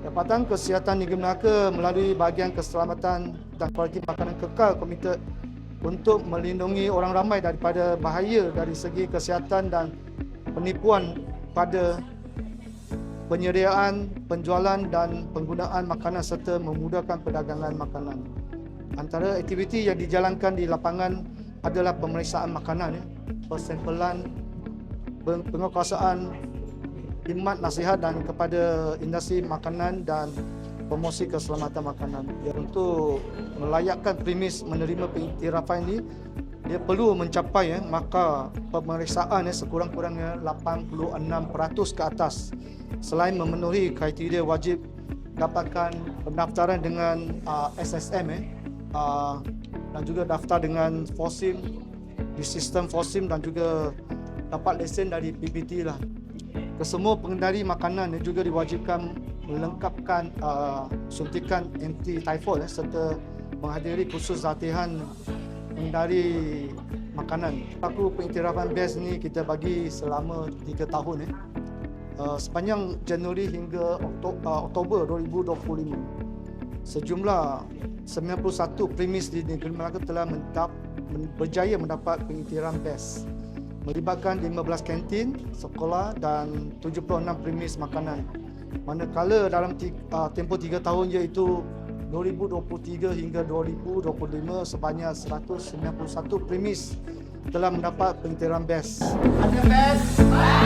Jabatan Kesihatan Negeri Melaka melalui bahagian keselamatan dan kualiti makanan kekal komited untuk melindungi orang ramai daripada bahaya dari segi kesihatan dan penipuan pada penyediaan, penjualan dan penggunaan makanan serta memudahkan perdagangan makanan. Antara aktiviti yang dijalankan di lapangan adalah pemeriksaan makanan, ya, persempelan, peng- penguasaan khidmat nasihat dan kepada industri makanan dan promosi keselamatan makanan. Untuk melayakkan premis menerima pengiktirafan ini, dia perlu mencapai ya, maka pemeriksaan ya, sekurang-kurangnya 86% ke atas. Selain memenuhi kriteria wajib dapatkan pendaftaran dengan uh, SSM ya, uh, dan juga daftar dengan FOSIM di sistem FOSIM dan juga dapat lesen dari PPT lah. Kesemua pengendali makanan yang juga diwajibkan melengkapkan uh, suntikan anti typhoid eh, serta menghadiri kursus latihan mengendali makanan. Aku pengiktirafan BEST ni kita bagi selama 3 tahun eh. Uh, sepanjang Januari hingga Oktober, uh, Oktober 2025. Sejumlah 91 premis di negeri Melaka telah mendap, men, berjaya mendapat pengiktiran BEST melibatkan 15 kantin, sekolah dan 76 premis makanan. Manakala dalam ti, uh, tempoh 3 tahun iaitu 2023 hingga 2025 sebanyak 191 premis telah mendapat pengiktiran BEST. Ada best.